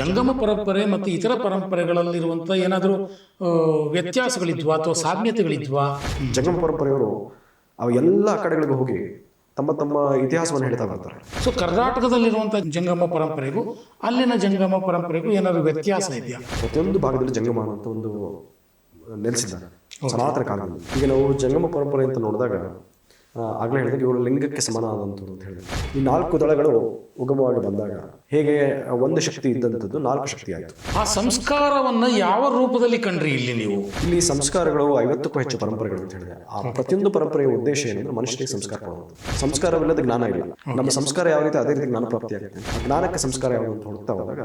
ಜಂಗಮ ಪರಂಪರೆ ಮತ್ತು ಇತರ ಪರಂಪರೆಗಳಲ್ಲಿರುವಂಥ ಏನಾದರೂ ವ್ಯತ್ಯಾಸಗಳಿದ್ವಾ ಅಥವಾ ಸಾಮ್ಯತೆಗಳಿದ್ವಾ? ಜಂಗಮ ಪರಂಪರೆಯವರು ಅವು ಎಲ್ಲ ಕಡೆಗಳಿಗೂ ಹೋಗಿ ತಮ್ಮ ತಮ್ಮ ಇತಿಹಾಸವನ್ನು ಹೇಳ್ತಾ ಬರ್ತಾರೆ. ಸೊ ಕರ್ನಾಟಕದಲ್ಲಿರುವಂಥ ಜಂಗಮ ಪರಂಪರೆಗೂ ಅಲ್ಲಿನ ಜಂಗಮ ಪರಂಪರೆಗೂ ಏನಾದರೂ ವ್ಯತ್ಯಾಸ ಇದೆಯಾ? ಪ್ರತಿಯೊಂದು ಭಾಗದಲ್ಲಿ ಜಂಗಮ ಅಂತ ಒಂದು ನೆಲೆಸಿದ್ದಾರೆ. ಸನಾತನ ಕಾಲದಲ್ಲಿ. ಈಗ ನಾವು ಜಂಗಮ ಪರಂಪರೆ ಅಂತ ನೋಡಿದಾಗ ಆಗ್ಲೇ ಹೇಳಿದ್ರೆ ಇವರು ಲಿಂಗಕ್ಕೆ ಸಮಾನ ಆದಂತದ್ದು ಅಂತ ಹೇಳಿದ್ರು. ಈ ನಾಲ್ಕು ದಳಗಳು ಉಗಮವಾಗಿ ಬಂದಾಗ ಹೇಗೆ ಒಂದು ಶಕ್ತಿ ಇದ್ದಂಥದ್ದು ನಾಲ್ಕು ಶಕ್ತಿ ಆಯಿತು. ಆ ಸಂಸ್ಕಾರವನ್ನು ಯಾವ ರೂಪದಲ್ಲಿ ಕಂಡ್ರಿ ಇಲ್ಲಿ ನೀವು? ಇಲ್ಲಿ ಸಂಸ್ಕಾರಗಳು ಐವತ್ತಕ್ಕೂ ಹೆಚ್ಚು ಪರಂಪರೆಗಳು ಅಂತ ಹೇಳಿದೆ. ಆ ಪ್ರತಿಯೊಂದು ಪರಂಪರೆಯ ಉದ್ದೇಶ ಏನಂದ್ರೆ ಮನುಷ್ಯನಿಗೆ ಸಂಸ್ಕಾರ ಕೊಡುವುದು. ಸಂಸ್ಕಾರವಿಲ್ಲದ ಜ್ಞಾನ ಇಲ್ಲ. ನಮ್ಮ ಸಂಸ್ಕಾರ ಯಾವ ರೀತಿ ಅದೇ ರೀತಿ ಜ್ಞಾನ ಪ್ರಾಪ್ತಿ ಆಗುತ್ತೆ ಜ್ಞಾನಕ್ಕೆ ಸಂಸ್ಕಾರ ಯಾವುದು ಅಂತ ಹುಡುಕ್ತಾ ಹೋದಾಗ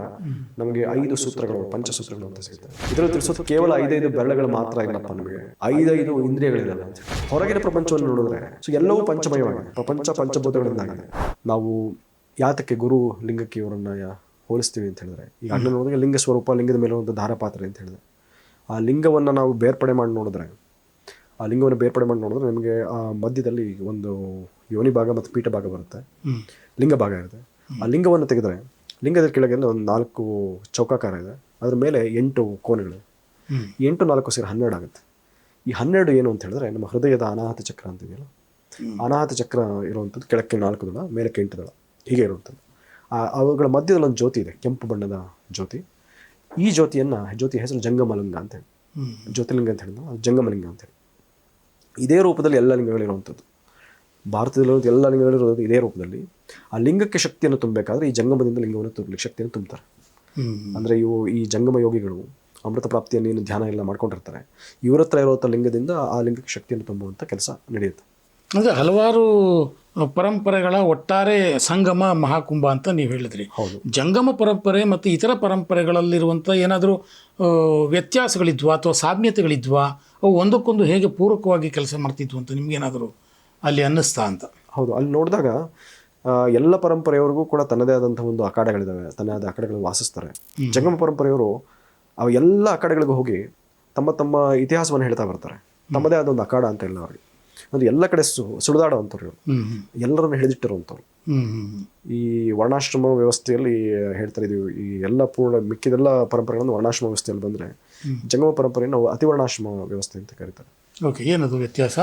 ನಮಗೆ ಐದು ಸೂತ್ರಗಳು ಪಂಚಸೂತ್ರಗಳು ಅಂತ ಸಿಗುತ್ತೆ. ಇದರಲ್ಲಿ ತಿಳಿಸೋದು ಕೇವಲ ಐದೈದು ಬೆರಳುಗಳು ಮಾತ್ರ ಇಲ್ಲಪ್ಪ ನಮಗೆ. ಐದೈದು ಇಂದ್ರಿಯಗಳಿಲ್ಲ. ಹೊರಗಿನ ಪ್ರಪಂಚವನ್ನು ನೋಡಿದ್ರೆ ಸೊ ಎಲ್ಲವೂ ಪಂಚಮಯವಾಗಿದೆ. ಪ್ರಪಂಚ ಪಂಚಭೂತಗಳಿಂದಾಗಿದೆ. ನಾವು ಯಾತಕ್ಕೆ ಗುರು ಲಿಂಗಕ್ಕೆ ಇವರನ್ನು ಹೋಲಿಸ್ತೀವಿ ಅಂತ ಹೇಳಿದ್ರೆ ಈಗ ಅಣ್ಣ ನೋಡಿದ್ರೆ ಲಿಂಗ ಸ್ವರೂಪ ಲಿಂಗದ ಮೇಲೆ ಒಂದು ಧಾರಪಾತ್ರೆ ಅಂತ ಹೇಳಿದೆ ಆ ಲಿಂಗವನ್ನು ನಾವು ಬೇರ್ಪಡೆ ಮಾಡಿ ನೋಡಿದ್ರೆ ಆ ಲಿಂಗವನ್ನು ಬೇರ್ಪಡೆ ಮಾಡಿ ನೋಡಿದ್ರೆ ನಿಮಗೆ ಆ ಮಧ್ಯದಲ್ಲಿ ಒಂದು ಯೋನಿ ಭಾಗ ಮತ್ತು ಪೀಠ ಭಾಗ ಬರುತ್ತೆ. ಲಿಂಗ ಭಾಗ ಇರುತ್ತೆ. ಆ ಲಿಂಗವನ್ನು ತೆಗೆದ್ರೆ ಲಿಂಗದ ಕೆಳಗೆ ಒಂದು ನಾಲ್ಕು ಚೌಕಾಕಾರ ಇದೆ. ಅದ್ರ ಮೇಲೆ ಎಂಟು ಕೋಣೆಗಳು. ಈ ಎಂಟು ನಾಲ್ಕು ಸೇರಿ ಹನ್ನೆರಡು ಆಗುತ್ತೆ. ಈ ಹನ್ನೆರಡು ಏನು ಅಂತ ಹೇಳಿದ್ರೆ ನಮ್ಮ ಹೃದಯದ ಅನಾಹತ ಚಕ್ರ ಅಂತಿದೆಯಲ್ಲ ಅನಾಹತ ಚಕ್ರ ಇರುವಂಥದ್ದು ಕೆಳಕ್ಕೆ ನಾಲ್ಕು ದಳ ಮೇಲಕ್ಕೆ ಎಂಟು ದಳ ಹೀಗೆ ಇರುವಂಥದ್ದು. ಆ ಅವುಗಳ ಮಧ್ಯದಲ್ಲಿ ಒಂದು ಜ್ಯೋತಿ ಇದೆ ಕೆಂಪು ಬಣ್ಣದ ಜ್ಯೋತಿ. ಈ ಜ್ಯೋತಿಯನ್ನು ಜ್ಯೋತಿ ಹೆಸರು ಜಂಗಮಲಿಂಗ ಅಂತ ಹೇಳಿ. ಜ್ಯೋತಿಲಿಂಗ ಅಂತ ಹೇಳಿದ್ರು ಅದು ಜಂಗಮಲಿಂಗ ಅಂತ ಹೇಳಿ. ಇದೇ ರೂಪದಲ್ಲಿ ಎಲ್ಲ ಲಿಂಗಗಳಿರುವಂಥದ್ದು ಭಾರತದಲ್ಲಿರುವಂಥ ಎಲ್ಲ ಲಿಂಗಗಳಿರೋದು ಇದೇ ರೂಪದಲ್ಲಿ. ಆ ಲಿಂಗಕ್ಕೆ ಶಕ್ತಿಯನ್ನು ತುಂಬಬೇಕಾದ್ರೆ ಈ ಜಂಗಮದಿಂದ ಲಿಂಗವನ್ನು ತುಂಬಲಿಕ್ಕೆ ಶಕ್ತಿಯನ್ನು ತುಂಬ್ತಾರೆ. ಅಂದರೆ ಇವು ಈ ಜಂಗಮ ಯೋಗಿಗಳು ಅಮೃತ ಪ್ರಾಪ್ತಿಯನ್ನು ಏನು ಧ್ಯಾನ ಎಲ್ಲ ಮಾಡ್ಕೊಂಡಿರ್ತಾರೆ ಇವ್ರ ಹತ್ರ ಇರುವಂಥ ಲಿಂಗದಿಂದ ಆ ಲಿಂಗಕ್ಕೆ ಶಕ್ತಿಯನ್ನು ತುಂಬುವಂಥ ಕೆಲಸ ನಡೆಯುತ್ತೆ. ಅಂದರೆ ಹಲವಾರು ಪರಂಪರೆಗಳ ಒಟ್ಟಾರೆ ಸಂಗಮ ಮಹಾಕುಂಭ ಅಂತ ನೀವು ಹೇಳಿದ್ರಿ. ಹೌದು. ಜಂಗಮ ಪರಂಪರೆ ಮತ್ತು ಇತರ ಪರಂಪರೆಗಳಲ್ಲಿರುವಂಥ ಏನಾದರೂ ವ್ಯತ್ಯಾಸಗಳಿದ್ವಾ ಅಥವಾ ಸಾಮ್ಯತೆಗಳಿದ್ವಾ? ಅವು ಒಂದಕ್ಕೊಂದು ಹೇಗೆ ಪೂರಕವಾಗಿ ಕೆಲಸ ಮಾಡ್ತಿದ್ವು ಅಂತ ನಿಮಗೇನಾದರೂ ಅಲ್ಲಿ ಅನ್ನಿಸ್ತಾ ಅಂತ? ಹೌದು. ಅಲ್ಲಿ ನೋಡಿದಾಗ ಎಲ್ಲ ಪರಂಪರೆಯವರಿಗೂ ಕೂಡ ತನ್ನದೇ ಆದಂಥ ಒಂದು ಅಖಾಡಗಳಿದ್ದಾವೆ. ತನ್ನದೇ ಆದ ಅಖಾಡಗಳು ವಾಸಿಸ್ತಾರೆ. ಜಂಗಮ ಪರಂಪರೆಯವರು ಅವು ಎಲ್ಲ ಅಖಾಡಗಳಿಗೂ ಹೋಗಿ ತಮ್ಮ ತಮ್ಮ ಇತಿಹಾಸವನ್ನು ಹೇಳ್ತಾ ಬರ್ತಾರೆ. ತಮ್ಮದೇ ಆದ ಒಂದು ಅಖಾಡ ಅಂತ ಇಲ್ಲ ಅವರಿಗೆ ಅಂದ್ರೆ ಎಲ್ಲ ಕಡೆ ಸು ಸುಳಿದಾಡುವಂಥವ್ರು ಇವರು. ಎಲ್ಲರನ್ನು ಹಿಡಿದಿಟ್ಟಿರುವಂಥವ್ರು. ಈ ವರ್ಣಾಶ್ರಮ ವ್ಯವಸ್ಥೆಯಲ್ಲಿ ಹೇಳ್ತಾರೆ ಇದು ಈ ಎಲ್ಲ ಪೂರ್ಣ ಮಿಕ್ಕಿದೆಲ್ಲ ಪರಂಪರೆಗಳನ್ನು ವರ್ಣಾಶ್ರಮ ವ್ಯವಸ್ಥೆಯಲ್ಲಿ ಬಂದರೆ ಜಂಗಮ ಪರಂಪರೆಯನ್ನು ಅತಿ ಅತಿವರ್ಣಾಶ್ರಮ ವ್ಯವಸ್ಥೆ ಅಂತ ಕರೀತಾರೆ. ಓಕೆ ಏನದು ವ್ಯತ್ಯಾಸ?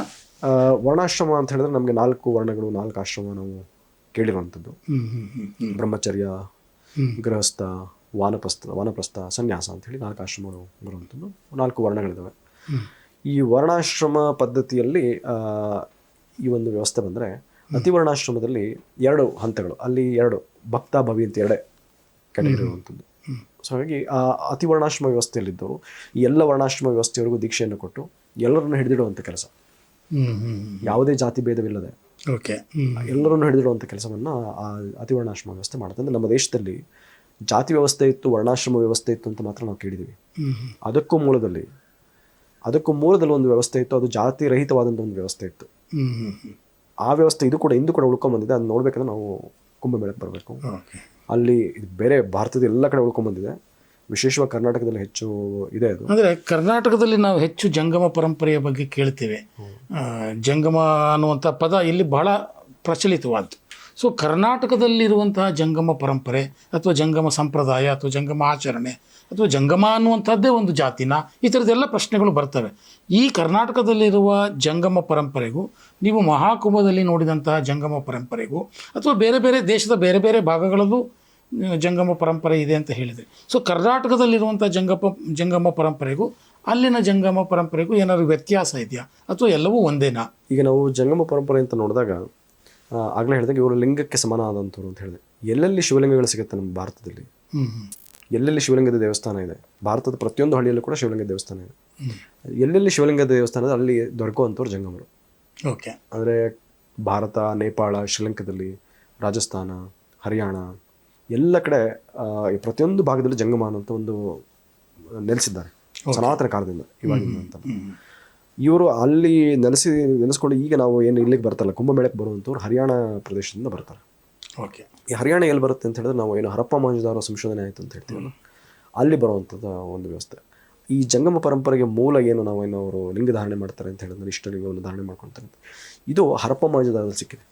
ವರ್ಣಾಶ್ರಮ ಅಂತ ಹೇಳಿದ್ರೆ ನಮಗೆ ನಾಲ್ಕು ವರ್ಣಗಳು ನಾಲ್ಕು ಆಶ್ರಮ ನಾವು ಕೇಳಿರುವಂಥದ್ದು. ಹ್ಮ್ ಹ್ಮ್ ಹ್ಮ್ ಹ್ಮ್. ಬ್ರಹ್ಮಚರ್ಯ ಹ್ಮ್. ಗೃಹಸ್ಥ ವಾನಪ್ರಸ್ಥ ವಾನಪ್ರಸ್ಥ ಸನ್ಯಾಸ ಅಂತ ಹೇಳಿ ನಾಲ್ಕು ಆಶ್ರಮಗಳು ಬರುವಂಥದ್ದು. ನಾಲ್ಕು ವರ್ಣಗಳಿದ್ದಾವೆ ಈ ವರ್ಣಾಶ್ರಮ ಪದ್ಧತಿಯಲ್ಲಿ ಈ ಒಂದು ವ್ಯವಸ್ಥೆ ಬಂದರೆ ಅತಿವರ್ಣಾಶ್ರಮದಲ್ಲಿ ಎರಡು ಹಂತಗಳು ಅಲ್ಲಿ ಎರಡು ಭಕ್ತ ಭವಿ ಅಂತ ಎರಡೇ ಕೆಟಗರಿ ಇರುವಂಥದ್ದು. ಸೊ ಹಾಗಾಗಿ ಆ ಅತಿವರ್ಣಾಶ್ರಮ ವ್ಯವಸ್ಥೆಯಲ್ಲಿದ್ದವರು ಈ ಎಲ್ಲ ವರ್ಣಾಶ್ರಮ ವ್ಯವಸ್ಥೆಯವರೆಗೂ ದೀಕ್ಷೆಯನ್ನು ಕೊಟ್ಟು ಎಲ್ಲರನ್ನು ಹಿಡಿದಿಡುವಂಥ ಕೆಲಸ. ಯಾವುದೇ ಜಾತಿ ಭೇದವಿಲ್ಲದೆ. ಓಕೆ. ಎಲ್ಲರನ್ನು ಹಿಡಿದಿಡುವಂಥ ಕೆಲಸವನ್ನು ಆ ಅತಿವರ್ಣಾಶ್ರಮ ವ್ಯವಸ್ಥೆ ಮಾಡುತ್ತೆ. ಅಂದರೆ ನಮ್ಮ ದೇಶದಲ್ಲಿ ಜಾತಿ ವ್ಯವಸ್ಥೆ ಇತ್ತು ವರ್ಣಾಶ್ರಮ ವ್ಯವಸ್ಥೆ ಇತ್ತು ಅಂತ ಮಾತ್ರ ನಾವು ಕೇಳಿದ್ದೀವಿ. ಅದಕ್ಕೂ ಮೂಲದಲ್ಲಿ ಅದಕ್ಕೂ ಮೂಲದಲ್ಲಿ ಒಂದು ವ್ಯವಸ್ಥೆ ಇತ್ತು ಅದು ಜಾತಿ ರಹಿತವಾದಂಥ ಒಂದು ವ್ಯವಸ್ಥೆ ಇತ್ತು. ಆ ವ್ಯವಸ್ಥೆ ಇದು ಕೂಡ ಇಂದು ಕೂಡ ಉಳ್ಕೊಂಬಂದಿದೆ ಅದು ನೋಡಬೇಕಂದ್ರೆ ನಾವು ಕುಂಭಮೇಳಕ್ಕೆ ಬರಬೇಕು. ಅಲ್ಲಿ ಇದು ಬೇರೆ ಭಾರತದ ಎಲ್ಲ ಕಡೆ ಉಳ್ಕೊಂಬಂದಿದೆ ವಿಶೇಷವಾಗಿ ಕರ್ನಾಟಕದಲ್ಲಿ ಹೆಚ್ಚು ಇದೆ ಅದು. ಅಂದರೆ ಕರ್ನಾಟಕದಲ್ಲಿ ನಾವು ಹೆಚ್ಚು ಜಂಗಮ ಪರಂಪರೆಯ ಬಗ್ಗೆ ಕೇಳ್ತೇವೆ. ಜಂಗಮ ಅನ್ನುವಂಥ ಪದ ಇಲ್ಲಿ ಬಹಳ ಪ್ರಚಲಿತವಾದ್ದು. ಸೊ ಕರ್ನಾಟಕದಲ್ಲಿರುವಂತಹ ಜಂಗಮ ಪರಂಪರೆ ಅಥವಾ ಜಂಗಮ ಸಂಪ್ರದಾಯ ಅಥವಾ ಜಂಗಮ ಆಚರಣೆ ಅಥವಾ ಜಂಗಮ ಅನ್ನುವಂಥದ್ದೇ ಒಂದು ಜಾತಿನ ಈ ಥರದ್ದೆಲ್ಲ ಪ್ರಶ್ನೆಗಳು ಬರ್ತವೆ. ಈ ಕರ್ನಾಟಕದಲ್ಲಿರುವ ಜಂಗಮ ಪರಂಪರೆಗೂ, ನೀವು ಮಹಾಕುಂಭದಲ್ಲಿ ನೋಡಿದಂತಹ ಜಂಗಮ ಪರಂಪರೆಗೂ ಅಥವಾ ಬೇರೆ ಬೇರೆ ದೇಶದ ಬೇರೆ ಬೇರೆ ಭಾಗಗಳಲ್ಲೂ ಜಂಗಮ ಪರಂಪರೆ ಇದೆ ಅಂತ ಹೇಳಿದೆ. ಸೊ ಕರ್ನಾಟಕದಲ್ಲಿರುವಂಥ ಜಂಗಪ, ಜಂಗಮ ಪರಂಪರೆಗೂ, ಅಲ್ಲಿನ ಜಂಗಮ ಪರಂಪರೆಗೂ ಏನಾದರೂ ವ್ಯತ್ಯಾಸ ಇದೆಯಾ ಅಥವಾ ಎಲ್ಲವೂ ಒಂದೇನಾ? ಈಗ ನಾವು ಜಂಗಮ ಪರಂಪರೆ ಅಂತ ನೋಡಿದಾಗ ಆಗಲೇ ಹೇಳಿದಾಗ ಇವರು ಲಿಂಗಕ್ಕೆ ಸಮಾನ ಆದಂಥವ್ರು ಅಂತ ಹೇಳಿದೆ. ಎಲ್ಲೆಲ್ಲಿ ಶಿವಲಿಂಗಗಳು ಸಿಗುತ್ತೆ ನಮ್ಮ ಭಾರತದಲ್ಲಿ? ಎಲ್ಲೆಲ್ಲಿ ಶಿವಲಿಂಗದ ದೇವಸ್ಥಾನ ಇದೆ? ಭಾರತದ ಪ್ರತಿಯೊಂದು ಹಳ್ಳಿಯಲ್ಲೂ ಕೂಡ ಶಿವಲಿಂಗ ದೇವಸ್ಥಾನ ಇದೆ. ಎಲ್ಲೆಲ್ಲಿ ಶಿವಲಿಂಗದ ದೇವಸ್ಥಾನ ಇದೆ ಅಲ್ಲಿ ದೊರಕುವಂಥವ್ರು ಜಂಗಮರು. ಓಕೆ. ಅಂದರೆ ಭಾರತ ನೇಪಾಳ ಶ್ರೀಲಂಕಾದಲ್ಲಿ ರಾಜಸ್ಥಾನ ಹರಿಯಾಣ ಎಲ್ಲ ಕಡೆ ಪ್ರತಿಯೊಂದು ಭಾಗದಲ್ಲಿ ಜಂಗಮ ಅನ್ನೋಂಥ ಒಂದು ನೆಲೆಸಿದ್ದಾರೆ. ಸನಾತನ ಕಾಲದಿಂದ ಇವಾಗಿಂದ ಅಂತ ಇವರು ಅಲ್ಲಿ ನೆಲೆಸಿ ನೆಲೆಸ್ಕೊಂಡು ಈಗ ನಾವು ಏನು ಇಲ್ಲಿಗೆ ಬರ್ತಲ್ಲ ಕುಂಭಮೇಳಕ್ಕೆ ಬರುವಂಥವ್ರು ಹರಿಯಾಣ ಪ್ರದೇಶದಿಂದ ಬರ್ತಾರೆ. ಓಕೆ. ಈ ಹರಿಯಾಣ ಎಲ್ಲಿ ಬರುತ್ತೆ ಅಂತ ಹೇಳಿದ್ರೆ ನಾವು ಏನು ಹರಪ್ಪ ಮಾಂಜದಾರ ಸಂಶೋಧನೆ ಆಯಿತು ಅಂತ ಹೇಳ್ತೀವಲ್ಲ ಅಲ್ಲಿ ಬರುವಂಥದ್ದು ಒಂದು ವ್ಯವಸ್ಥೆ. ಈ ಜಂಗಮ ಪರಂಪರೆಗೆ ಮೂಲ ಏನು ನಾವು ಏನು ಅವರು ಲಿಂಗ ಧಾರಣೆ ಮಾಡ್ತಾರೆ ಅಂತ ಹೇಳಿದ್ರೆ ಇಷ್ಟಲಿಂಗವನ್ನು ಧಾರಣೆ ಮಾಡ್ಕೊಳ್ತಾರೆ. ಇದು ಹರಪ್ಪ ಮಾಂಜದಾರದಲ್ಲಿ ಸಿಕ್ಕಿದೆ.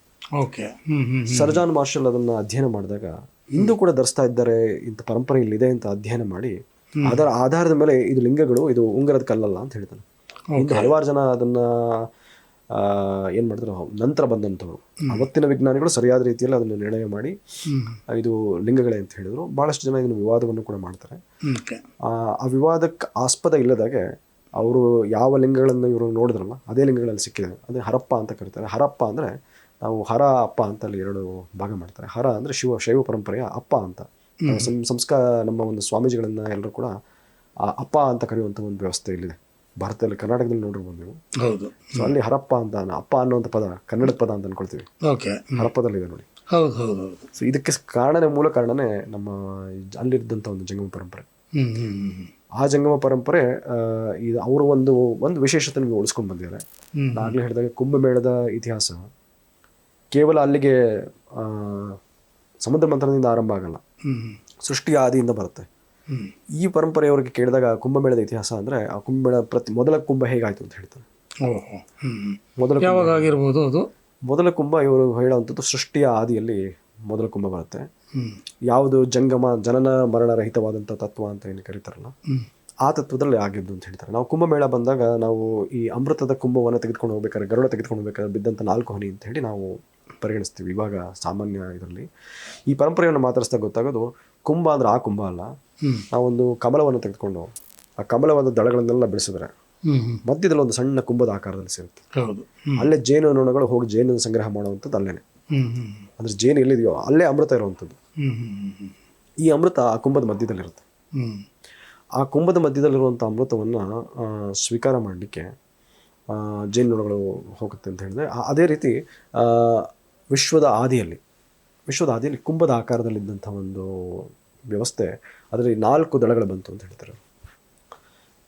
ಓಕೆ. ಸರ್ಜಾನ್ ಮಾರ್ಷಲ್ ಅದನ್ನು ಅಧ್ಯಯನ ಮಾಡಿದಾಗ ಇಂದು ಕೂಡ ಧರಿಸ್ತಾ ಇದ್ದಾರೆ ಇಂಥ ಪರಂಪರೆ ಇಲ್ಲಿದೆ ಅಂತ ಅಧ್ಯಯನ ಮಾಡಿ ಅದರ ಆಧಾರದ ಮೇಲೆ ಇದು ಲಿಂಗಗಳು ಇದು ಉಂಗರದ ಕಲ್ಲಲ್ಲ ಅಂತ ಹೇಳ್ತಾನೆ. ಹಲವಾರು ಜನ ಅದನ್ನ ಆ, ಏನ್ ಮಾಡಿದ್ರು ನಂತರ ಬಂದಂಥವ್ರು. ಅವತ್ತಿನ ವಿಜ್ಞಾನಿಗಳು ಸರಿಯಾದ ರೀತಿಯಲ್ಲಿ ಅದನ್ನು ನಿರ್ಣಯ ಮಾಡಿ ಇದು ಲಿಂಗಗಳೇ ಅಂತ ಹೇಳಿದ್ರು. ಬಹಳಷ್ಟು ಜನ ಇದನ್ನು ವಿವಾದವನ್ನು ಕೂಡ ಮಾಡ್ತಾರೆ. ಆ ವಿವಾದಕ್ಕೆ ಆಸ್ಪದ ಇಲ್ಲದಾಗೆ ಅವರು ಯಾವ ಲಿಂಗಗಳನ್ನು ಇವರು ನೋಡಿದ್ರಲ್ಲ ಅದೇ ಲಿಂಗಗಳಲ್ಲಿ ಸಿಕ್ಕಿದೆ ಅದೇ ಹರಪ್ಪ ಅಂತ ಕರೀತಾರೆ. ಹರಪ್ಪ ಅಂದ್ರೆ ನಾವು ಹರ ಅಪ್ಪ ಅಂತ ಅಲ್ಲಿ ಎರಡು ಭಾಗ ಮಾಡ್ತಾರೆ. ಹರ ಅಂದ್ರೆ ಶಿವ ಶೈವ ಪರಂಪರೆಯ ಅಪ್ಪ ಅಂತ. ಸಂಸ್ಕಾರ ನಮ್ಮ ಒಂದು ಸ್ವಾಮೀಜಿಗಳನ್ನ ಎಲ್ಲರೂ ಕೂಡ ಅಪ್ಪ ಅಂತ ಕರೆಯುವಂತ ಒಂದು ವ್ಯವಸ್ಥೆ ಇಲ್ಲಿದೆ. ಭಾರತದಲ್ಲಿ ಕರ್ನಾಟಕದಲ್ಲಿ ನೋಡಿರ್ಬೋದು ನೀವು. ಹೌದು. ಸೊ ಅಲ್ಲಿ ಹರಪ್ಪ ಅಂತ ಅಪ್ಪ ಅನ್ನುವಂಥ ಪದ ಕನ್ನಡದ ಪದ ಅಂತ ಅನ್ಕೊಳ್ತೀವಿ. ಓಕೆ. ಹರಪ್ಪದಲ್ಲಿದೆ ನೋಡಿ. ಹೌದು ಹೌದು ಹೌದು. ಸೊ ಇದಕ್ಕೆ ಕಾರಣನೇ ಮೂಲ ಕಾರಣನೇ ನಮ್ಮ ಅಲ್ಲಿದ್ದಂಥ ಒಂದು ಜಂಗಮ ಪರಂಪರೆ. ಆ ಜಂಗಮ ಪರಂಪರೆ ಇದು ಅವರು ಒಂದು ಒಂದು ವಿಶೇಷತೆ ನಿಮಗೆ ಉಳಿಸ್ಕೊಂಡು ಬಂದಿದ್ದಾರೆ. ಆಗಲೇ ಹೇಳಿದಾಗ ಕುಂಭಮೇಳದ ಇತಿಹಾಸ. ಕೇವಲ ಅಲ್ಲಿಗೆ ಆ, ಸಮುದ್ರ ಮಂಥನದಿಂದ ಆರಂಭ ಆಗಲ್ಲ. ಸೃಷ್ಟಿ ಸೃಷ್ಟಿಯ ಆದಿಯಿಂದ ಬರುತ್ತೆ. ಈ ಪರಂಪರೆಯವರಿಗೆ ಕೇಳಿದಾಗ ಕುಂಭಮೇಳದ ಇತಿಹಾಸ ಅಂದರೆ ಆ ಕುಂಭಮೇಳ ಪ್ರತಿ ಮೊದಲ ಕುಂಭ ಹೇಗಾಯಿತು ಅಂತ ಹೇಳ್ತಾರೆ. ಮೊದಲ ಯಾವಾಗ ಆಗಿರ್ಬೋದು ಅದು? ಮೊದಲ ಕುಂಭ ಇವರು ಹೇಳುವಂಥದ್ದು ಸೃಷ್ಟಿಯ ಆದಿಯಲ್ಲಿ ಮೊದಲ ಕುಂಭ ಬರುತ್ತೆ. ಯಾವುದು ಜಂಗಮ ಜನನ ಮರಣ ರಹಿತವಾದಂಥ ತತ್ವ ಅಂತ ಏನು ಕರೀತಾರಲ್ಲ? ಆ ತತ್ವದಲ್ಲಿ ಆಗಿದ್ದು ಅಂತ ಹೇಳ್ತಾರೆ. ನಾವು ಕುಂಭಮೇಳ ಬಂದಾಗ ನಾವು ಈ ಅಮೃತದ ಕುಂಭವನ್ನು ತೆಗೆದುಕೊಂಡು ಹೋಗ್ಬೇಕಾದ್ರೆ ಗರುಡ ತೆಗೆದುಕೊಂಡು ಹೋಗ್ಬೇಕಾದ್ರೆ ಬಿದ್ದಂಥ ನಾಲ್ಕು ಹನಿ ಅಂತ ಹೇಳಿ ನಾವು ಪರಿಗಣಿಸ್ತೀವಿ. ಇವಾಗ ಸಾಮಾನ್ಯ ಇದರಲ್ಲಿ ಈ ಪರಂಪರೆಯನ್ನು ಮಾತಾಡಿಸ್ದಾಗ ಗೊತ್ತಾಗೋದು ಕುಂಭ ಅಂದ್ರೆ ಆ ಕುಂಭ ಅಲ್ಲ. ಹ್ಮ್ ಒಂದು ಕಮಲವನ್ನು ತೆಗೆದುಕೊಂಡು ಆ ಕಮಲವಾದ ದಳಗಳನ್ನೆಲ್ಲ ಬೆಳೆಸಿದ್ರೆ ಮಧ್ಯದಲ್ಲಿ ಒಂದು ಸಣ್ಣ ಕುಂಭದ ಆಕಾರದಲ್ಲಿ ಸಿಗುತ್ತೆ. ಅಲ್ಲೇ ಜೇನು ನೋಣಗಳು ಹೋಗಿ ಜೇನನ್ನು ಸಂಗ್ರಹ ಮಾಡುವಂಥದ್ದು ಅಲ್ಲೇನೆ. ಅಂದ್ರೆ ಜೇನು ಎಲ್ಲಿದೆಯೋ ಅಲ್ಲೇ ಅಮೃತ ಇರುವಂಥದ್ದು. ಈ ಅಮೃತ ಆ ಕುಂಭದ ಮಧ್ಯದಲ್ಲಿರುತ್ತೆ. ಆ ಕುಂಭದ ಮಧ್ಯದಲ್ಲಿರುವಂಥ ಅಮೃತವನ್ನು ಸ್ವೀಕಾರ ಮಾಡಲಿಕ್ಕೆ ಜೇನುನೊಣಗಳು ಹೋಗುತ್ತೆ ಅಂತ ಹೇಳಿದ್ರೆ ಆ- ಅದೇ ರೀತಿ ಆ, ವಿಶ್ವದ ಆದಿಯಲ್ಲಿ ವಿಶ್ವದ ಆದಿಯಲ್ಲಿ ಕುಂಭದ ಆಕಾರದಲ್ಲಿದ್ದಂಥ ಒಂದು ವ್ಯವಸ್ಥೆ ಅದರಲ್ಲಿ ನಾಲ್ಕು ದಳಗಳು ಬಂತು ಅಂತ ಹೇಳ್ತಾರೆ.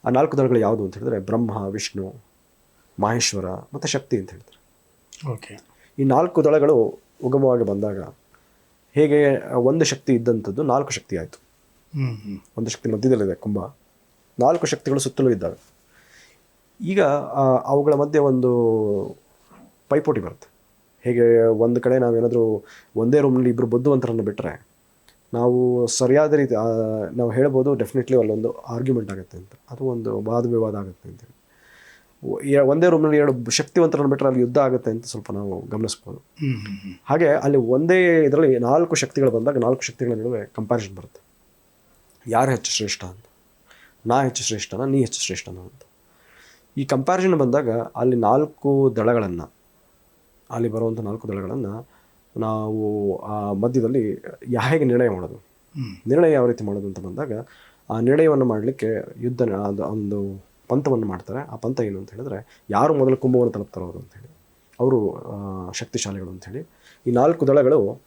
ಆ ನಾಲ್ಕು ದಳಗಳು ಯಾವುದು ಅಂತ ಹೇಳಿದ್ರೆ ಬ್ರಹ್ಮ ವಿಷ್ಣು ಮಹೇಶ್ವರ ಮತ್ತು ಶಕ್ತಿ ಅಂತ ಹೇಳ್ತಾರೆ. ಓಕೆ. ಈ ನಾಲ್ಕು ದಳಗಳು ಉಗಮವಾಗಿ ಬಂದಾಗ ಹೇಗೆ ಒಂದು ಶಕ್ತಿ ಇದ್ದಂಥದ್ದು ನಾಲ್ಕು ಶಕ್ತಿ ಆಯಿತು. ಒಂದು ಶಕ್ತಿ ಮಧ್ಯದಲ್ಲಿದೆ ಕುಂಭ. ನಾಲ್ಕು ಶಕ್ತಿಗಳು ಸುತ್ತಲೂ ಇದ್ದಾವೆ. ಈಗ ಅವುಗಳ ಮಧ್ಯೆ ಒಂದು ಪೈಪೋಟಿ ಬರುತ್ತೆ. ಹೇಗೆ ಒಂದು ಕಡೆ ನಾವೇನಾದರೂ ಒಂದೇ ರೂಮ್ನಲ್ಲಿ ಇಬ್ಬರು ಬುದ್ಧಿವಂತರನ್ನು ಬಿಟ್ಟರೆ ನಾವು ಸರಿಯಾದ ರೀತಿ ನಾವು ಹೇಳ್ಬೋದು ಡೆಫಿನೆಟ್ಲಿ ಅಲ್ಲೊಂದು ಆರ್ಗ್ಯುಮೆಂಟ್ ಆಗುತ್ತೆ ಅಂತ. ಅದು ಒಂದು ವಾದ ವಿವಾದ ಆಗುತ್ತೆ ಅಂತೇಳಿ ಒಂದೇ ರೂಮ್ನಲ್ಲಿ ಎರಡು ಶಕ್ತಿವಂತರನ್ನು ಬಿಟ್ಟರೆ ಅಲ್ಲಿ ಯುದ್ಧ ಆಗುತ್ತೆ ಅಂತ ಸ್ವಲ್ಪ ನಾವು ಗಮನಿಸ್ಬೋದು. ಹಾಗೆ ಅಲ್ಲಿ ಒಂದೇ ಇದರಲ್ಲಿ ನಾಲ್ಕು ಶಕ್ತಿಗಳು ಬಂದಾಗ ನಾಲ್ಕು ಶಕ್ತಿಗಳ ನಡುವೆ ಕಂಪ್ಯಾರಿಸನ್ ಬರುತ್ತೆ. ಯಾರು ಹೆಚ್ಚು ಶ್ರೇಷ್ಠ ಅಂತ? ನಾ ಹೆಚ್ಚು ಶ್ರೇಷ್ಠನ ನೀ ಹೆಚ್ಚು ಶ್ರೇಷ್ಠನ ಅಂತ. ಈ ಕಂಪ್ಯಾರಿಸನ್ ಬಂದಾಗ ಅಲ್ಲಿ ನಾಲ್ಕು ದಳಗಳನ್ನು ಅಲ್ಲಿ ಬರುವಂಥ ನಾಲ್ಕು ದಳಗಳನ್ನು ನಾವು ಆ ಮಧ್ಯದಲ್ಲಿ ಯಾ- ಹೇಗೆ ನಿರ್ಣಯ ಮಾಡೋದು? ನಿರ್ಣಯ ಯಾವ ರೀತಿ ಮಾಡೋದು ಅಂತ ಬಂದಾಗ ಆ ನಿರ್ಣಯವನ್ನು ಮಾಡಲಿಕ್ಕೆ ಯುದ್ಧ ಅದು ಒಂದು ಪಂಥವನ್ನು ಮಾಡ್ತಾರೆ. ಆ ಪಂಥ ಏನು ಅಂತ ಹೇಳಿದ್ರೆ ಯಾರು ಮೊದಲು ಕುಂಭವನ್ನು ತಲುಪ್ತಾರೋ ಅವರು ಅಂತೇಳಿ ಅವರು ಶಕ್ತಿಶಾಲಿಗಳು ಶಕ್ತಿಶಾಲಿಗಳು ಅಂಥೇಳಿ ಈ ನಾಲ್ಕು ದಳಗಳು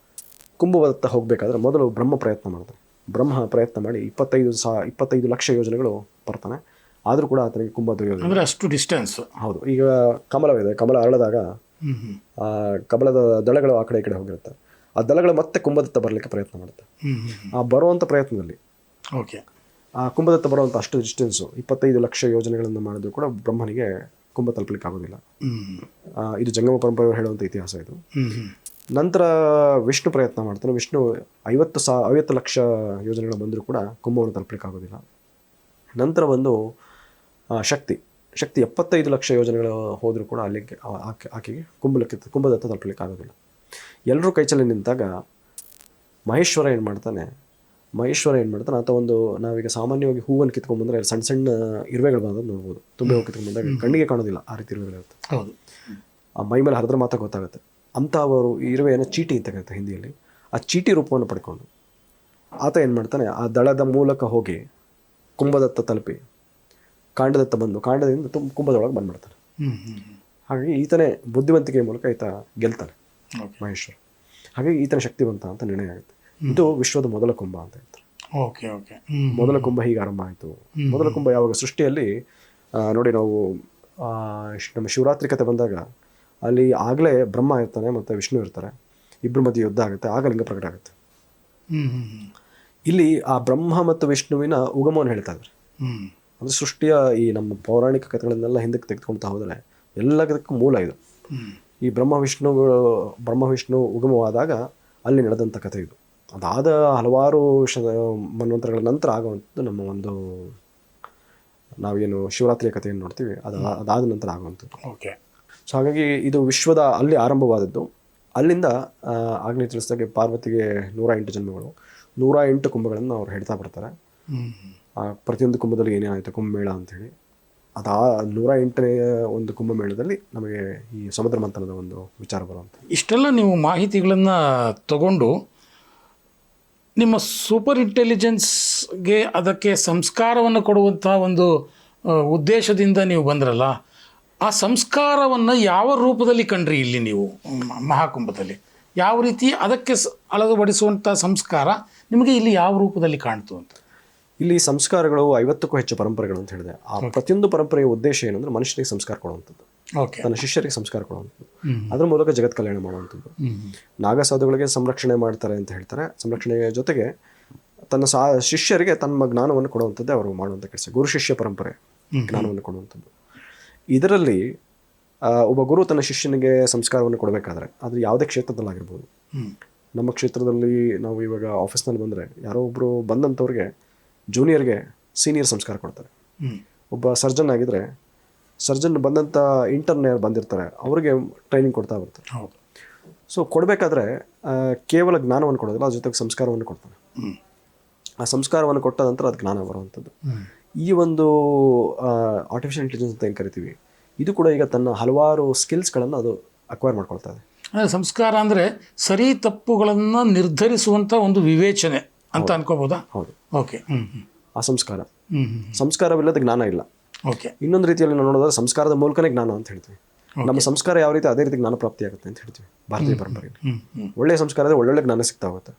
ಕುಂಭವತ್ತ ಹೋಗಬೇಕಾದ್ರೆ ಮೊದಲು ಬ್ರಹ್ಮ ಪ್ರಯತ್ನ ಮಾಡ್ತಾರೆ. ಬ್ರಹ್ಮ ಪ್ರಯತ್ನ ಮಾಡಿ ಇಪ್ಪತ್ತೈದು ಸಾ ಇಪ್ಪತ್ತೈದು ಲಕ್ಷ ಯೋಜನೆಗಳು ಬರ್ತಾನೆ. ಆದರೂ ಕೂಡ ಆತನಿಗೆ ಕುಂಭ ದೊರೆಯೋದು ಅಂದರೆ ಅಷ್ಟು ಡಿಸ್ಟೆನ್ಸ್ ಹೌದು. ಈಗ ಕಮಲವಿದೆ. ಕಮಲ ಅರಳಿದಾಗ ಆ ಕಬಳದ ದಳಗಳು ಆ ಕಡೆ ಈ ಕಡೆ ಹೋಗಿರುತ್ತೆ. ಆ ದಳಗಳು ಮತ್ತೆ ಕುಂಭದತ್ತ ಬರಲಿಕ್ಕೆ ಪ್ರಯತ್ನ ಮಾಡುತ್ತೆ. ಆ ಬರುವಂಥ ಪ್ರಯತ್ನದಲ್ಲಿ ಓಕೆ. ಆ ಕುಂಭದತ್ತ ಬರುವಂಥ ಅಷ್ಟು ಡಿಸ್ಟೆನ್ಸು ಇಪ್ಪತ್ತೈದು ಲಕ್ಷ ಯೋಜನೆಗಳನ್ನು ಮಾಡಿದ್ರು ಕೂಡ ಬ್ರಹ್ಮನಿಗೆ ಕುಂಭ ತಲುಪಲಿಕ್ಕೆ ಆಗೋದಿಲ್ಲ. ಇದು ಜಂಗಮ ಪರಂಪರೆ ಹೇಳುವಂಥ ಇತಿಹಾಸ ಇದು. ನಂತರ ವಿಷ್ಣು ಪ್ರಯತ್ನ ಮಾಡ್ತಾನೆ ವಿಷ್ಣು ಐವತ್ತು ಸಾ ಐವತ್ತು ಲಕ್ಷ ಯೋಜನೆಗಳು ಬಂದರೂ ಕೂಡ ಕುಂಭವನ್ನು ತಲುಪಲಿಕ್ಕೆ ಆಗೋದಿಲ್ಲ. ನಂತರ ಒಂದು ಶಕ್ತಿ. ಶಕ್ತಿ ಎಪ್ಪತ್ತೈದು ಲಕ್ಷ ಯೋಜನೆಗಳು ಹೋದರೂ ಕೂಡ ಅಲ್ಲಿಗೆ ಆಕೆ ಆಕೆಗೆ ಕುಂಭಲಕ್ಕೆ ಕುಂಭದತ್ತ ತಲುಪಲಿಕ್ಕೆ ಆಗೋದಿಲ್ಲ. ಎಲ್ಲರೂ ಕೈಚಲ್ಲಿ ನಿಂತಾಗ ಮಹೇಶ್ವರ ಏನು ಮಾಡ್ತಾನೆ ಮಹೇಶ್ವರ ಏನು ಮಾಡ್ತಾನೆ ಆತ ಒಂದು ನಾವೀಗ ಸಾಮಾನ್ಯವಾಗಿ ಹೂವನ್ನು ಕಿತ್ಕೊಂಡ್ಬಂದ್ರೆ ಸಣ್ಣ ಸಣ್ಣ ಇರುವೆಗಳು ಬಂದದ್ದು ನೋಡ್ಬೋದು. ತುಂಬೆ ಹೋಗಿ ಕಿತ್ಕೊಂಡ್ಬಂದಾಗ ಕಣ್ಣಿಗೆ ಕಾಣೋದಿಲ್ಲ ಆ ರೀತಿ ಇರುವೆಗಳಿರುತ್ತೆ ಹೌದು. ಆ ಮೈ ಮೇಲೆ ಹರಿದ್ರೆ ಮಾತ್ರ ಗೊತ್ತಾಗುತ್ತೆ. ಅಂತ ಅವರು ಇರುವೆಯನ್ನು ಚೀಟಿ ಅಂತ ಕರೀತಾರೆ ಹಿಂದಿಯಲ್ಲಿ. ಆ ಚೀಟಿ ರೂಪವನ್ನು ಪಡ್ಕೊಂಡು ಆತ ಏನು ಮಾಡ್ತಾನೆ ಆ ದಳದ ಮೂಲಕ ಹೋಗಿ ಕುಂಭದತ್ತ ತಲುಪಿ ಕಾಂಡದತ್ತ ಬಂದು ಕಾಂಡದಿಂದ ತುಂಬ ಕುಂಭದೊಳಗೆ ಬಂದ್ಬಿಡ್ತಾನೆ ಹಾಗಾಗಿ ಈತನೇ ಬುದ್ಧಿವಂತಿಕೆಯ ಮೂಲಕ ಈತ ಗೆಲ್ತಾನೆ ಮಹೇಶ್ವರ. ಹಾಗಾಗಿ ಈತನ ಶಕ್ತಿವಂತ ಅಂತ ನಿರ್ಣಯ ಆಗುತ್ತೆ. ಇದು ವಿಶ್ವದ ಮೊದಲ ಕುಂಭ ಅಂತ ಹೇಳ್ತಾರೆ. Okay okay. ಮೊದಲ ಕುಂಭ ಹೀಗೆ ಆರಂಭ ಆಯಿತು. ಮೊದಲ ಕುಂಭ ಯಾವಾಗ ಸೃಷ್ಟಿಯಲ್ಲಿ ನೋಡಿ ನಾವು ನಮ್ಮ ಶಿವರಾತ್ರಿ ಕತೆ ಬಂದಾಗ ಅಲ್ಲಿ ಆಗಲೇ ಬ್ರಹ್ಮ ಇರ್ತಾನೆ ಮತ್ತು ವಿಷ್ಣು ಇರ್ತಾರೆ. ಇಬ್ಬರ ಮಧ್ಯೆ ಯುದ್ಧ ಆಗುತ್ತೆ ಆಗ ಲಿಂಗ ಪ್ರಕಟ ಆಗುತ್ತೆ. ಇಲ್ಲಿ ಆ ಬ್ರಹ್ಮ ಮತ್ತು ವಿಷ್ಣುವಿನ ಉಗಮವನ್ನು ಹೇಳ್ತಾ ಇದ್ದಾರೆ. ಅಂದರೆ ಸೃಷ್ಟಿಯ ಈ ನಮ್ಮ ಪೌರಾಣಿಕ ಕಥೆಗಳನ್ನೆಲ್ಲ ಹಿಂದಕ್ಕೆ ತೆಗೆದುಕೊಳ್ತಾ ಹೋದರೆ ಎಲ್ಲದಕ್ಕೂ ಮೂಲ ಇದು. ಈ ಬ್ರಹ್ಮ ವಿಷ್ಣು ಬ್ರಹ್ಮ ವಿಷ್ಣು ಉಗಮವಾದಾಗ ಅಲ್ಲಿ ನಡೆದಂಥ ಕಥೆ ಇದು. ಅದಾದ ಹಲವಾರು ಶ ಮನ್ವಂತರಗಳ ನಂತರ ಆಗುವಂಥದ್ದು ನಮ್ಮ ಒಂದು ನಾವೇನು ಶಿವರಾತ್ರಿಯ ಕಥೆಯನ್ನು ನೋಡ್ತೀವಿ. ಅದು ಅದಾದ ನಂತರ ಆಗುವಂಥದ್ದು ಓಕೆ. ಸೊ ಹಾಗಾಗಿ ಇದು ವಿಶ್ವದ ಅಲ್ಲಿ ಆರಂಭವಾದದ್ದು. ಅಲ್ಲಿಂದ ಆಗ್ನೇ ತಿಳಿಸ್ದಾಗೆ ಪಾರ್ವತಿಗೆ ನೂರ ಎಂಟು ಜನ್ಮಗಳು. ನೂರ ಎಂಟು ಕುಂಭಗಳನ್ನು ಅವ್ರು ಹೇಳ್ತಾ ಬರ್ತಾರೆ. ಆ, ಪ್ರತಿಯೊಂದು ಕುಂಭದಲ್ಲಿ ಏನೇನಾಯಿತು ಕುಂಭಮೇಳ ಅಂಥೇಳಿ ಅದು ಆ ನೂರ ಎಂಟನೇ ಒಂದು ಕುಂಭಮೇಳದಲ್ಲಿ ನಮಗೆ ಈ ಸಮುದ್ರ ಮಂಥನದ ಒಂದು ವಿಚಾರ ಬರುವಂಥ ಇಷ್ಟೆಲ್ಲ ನೀವು ಮಾಹಿತಿಗಳನ್ನು ತಗೊಂಡು ನಿಮ್ಮ ಸೂಪರ್ ಇಂಟೆಲಿಜೆನ್ಸ್ಗೆ ಅದಕ್ಕೆ ಸಂಸ್ಕಾರವನ್ನು ಕೊಡುವಂಥ ಒಂದು ಉದ್ದೇಶದಿಂದ ನೀವು ಬಂದ್ರಲ್ಲ ಆ ಸಂಸ್ಕಾರವನ್ನು ಯಾವ ರೂಪದಲ್ಲಿ ಕಂಡ್ರಿ ಇಲ್ಲಿ ನೀವು ಮಹಾಕುಂಭದಲ್ಲಿ? ಯಾವ ರೀತಿ ಅದಕ್ಕೆ ಅಳವಡಿಸುವಂಥ ಸಂಸ್ಕಾರ ನಿಮಗೆ ಇಲ್ಲಿ ಯಾವ ರೂಪದಲ್ಲಿ ಕಾಣ್ತು ಅಂತ? ಇಲ್ಲಿ ಸಂಸ್ಕಾರಗಳು ಐವತ್ತಕ್ಕೂ ಹೆಚ್ಚು ಪರಂಪರೆಗಳು ಅಂತ ಹೇಳಿದೆ. ಆ ಪ್ರತಿಯೊಂದು ಪರಂಪರೆಯ ಉದ್ದೇಶ ಏನಂದ್ರೆ ಮನುಷ್ಯನಿಗೆ ಸಂಸ್ಕಾರ ಕೊಡುವಂಥದ್ದು. ತನ್ನ ಶಿಷ್ಯರಿಗೆ ಸಂಸ್ಕಾರ ಕೊಡುವಂಥದ್ದು. ಅದ್ರ ಮೂಲಕ ಜಗತ್ ಕಲ್ಯಾಣ ಮಾಡುವಂಥದ್ದು. ನಾಗಸಾಧುಗಳಿಗೆ ಸಂರಕ್ಷಣೆ ಮಾಡ್ತಾರೆ ಅಂತ ಹೇಳ್ತಾರೆ. ಸಂರಕ್ಷಣೆಯ ಜೊತೆಗೆ ತನ್ನ ಸಾ ಶಿಷ್ಯರಿಗೆ ತಮ್ಮ ಜ್ಞಾನವನ್ನು ಕೊಡುವಂಥದ್ದೇ ಅವರು ಮಾಡುವಂಥ ಕೆಲಸ. ಗುರು ಶಿಷ್ಯ ಪರಂಪರೆ ಜ್ಞಾನವನ್ನು ಕೊಡುವಂಥದ್ದು. ಇದರಲ್ಲಿ ಒಬ್ಬ ಗುರು ತನ್ನ ಶಿಷ್ಯನಿಗೆ ಸಂಸ್ಕಾರವನ್ನು ಕೊಡಬೇಕಾದ್ರೆ ಅದು ಯಾವುದೇ ಕ್ಷೇತ್ರದಲ್ಲಾಗಿರ್ಬೋದು. ನಮ್ಮ ಕ್ಷೇತ್ರದಲ್ಲಿ ನಾವು ಇವಾಗ ಆಫೀಸ್ನಲ್ಲಿ ಬಂದರೆ ಯಾರೋ ಒಬ್ಬರು ಬಂದಂಥವ್ರಿಗೆ ಜೂನಿಯರ್ಗೆ ಸೀನಿಯರ್ ಸಂಸ್ಕಾರ ಕೊಡ್ತಾರೆ. ಒಬ್ಬ ಸರ್ಜನ್ ಆಗಿದ್ರೆ ಸರ್ಜನ್ ಬಂದಂಥ ಇಂಟರ್ನ್ ಯಾರು ಬಂದಿರ್ತಾರೆ ಅವರಿಗೆ ಟ್ರೈನಿಂಗ್ ಕೊಡ್ತಾ ಬರ್ತಾರೆ ಸೊ ಕೊಡಬೇಕಾದ್ರೆ ಕೇವಲ ಜ್ಞಾನವನ್ನು ಕೊಡೋದಿಲ್ಲ ಅದ್ರ ಜೊತೆಗೆ ಸಂಸ್ಕಾರವನ್ನು ಕೊಡ್ತಾರೆ. ಆ ಸಂಸ್ಕಾರವನ್ನು ಕೊಟ್ಟ ನಂತರ ಅದು ಜ್ಞಾನ ಬರುವಂಥದ್ದು. ಈ ಒಂದು ಆರ್ಟಿಫಿಷಿಯಲ್ ಇಂಟೆಲಿಜೆನ್ಸ್ ಅಂತ ಏನು ಕರಿತೀವಿ ಇದು ಕೂಡ ಈಗ ತನ್ನ ಹಲವಾರು ಸ್ಕಿಲ್ಸ್ಗಳನ್ನು ಅದು ಅಕ್ವೈರ್ ಮಾಡ್ಕೊಳ್ತಾ ಇದೆ. ಸಂಸ್ಕಾರ ಅಂದರೆ ಸರಿ ತಪ್ಪುಗಳನ್ನು ನಿರ್ಧರಿಸುವಂಥ ಒಂದು ವಿವೇಚನೆ. ಅಂತ ಅನ್ಕೋಬೋದಾ? ಹೌದು. ಓಕೆ ಸಂಸ್ಕಾರ. ಸಂಸ್ಕಾರವಿಲ್ಲದ ಜ್ಞಾನ ಇಲ್ಲ. ಓಕೆ ಇನ್ನೊಂದು ರೀತಿಯಲ್ಲಿ ನಾವು ನೋಡೋದಾದ್ರೆ ಸಂಸ್ಕಾರದ ಮೂಲಕನೇ ಜ್ಞಾನ ಅಂತ ಹೇಳ್ತೀವಿ. ನಮ್ಮ ಸಂಸ್ಕಾರ ಯಾವ ರೀತಿ ಅದೇ ರೀತಿ ಜ್ಞಾನ ಪ್ರಾಪ್ತಿ ಆಗುತ್ತೆ ಅಂತ ಹೇಳ್ತೀವಿ. ಭಾರತೀಯ ಪರಂಪರೆಯಲ್ಲಿ. ಒಳ್ಳೆಯ ಸಂಸ್ಕಾರ ಆದರೆ ಒಳ್ಳೊಳ್ಳೆ ಜ್ಞಾನ ಸಿಗ್ತಾ ಹೋಗುತ್ತೆ.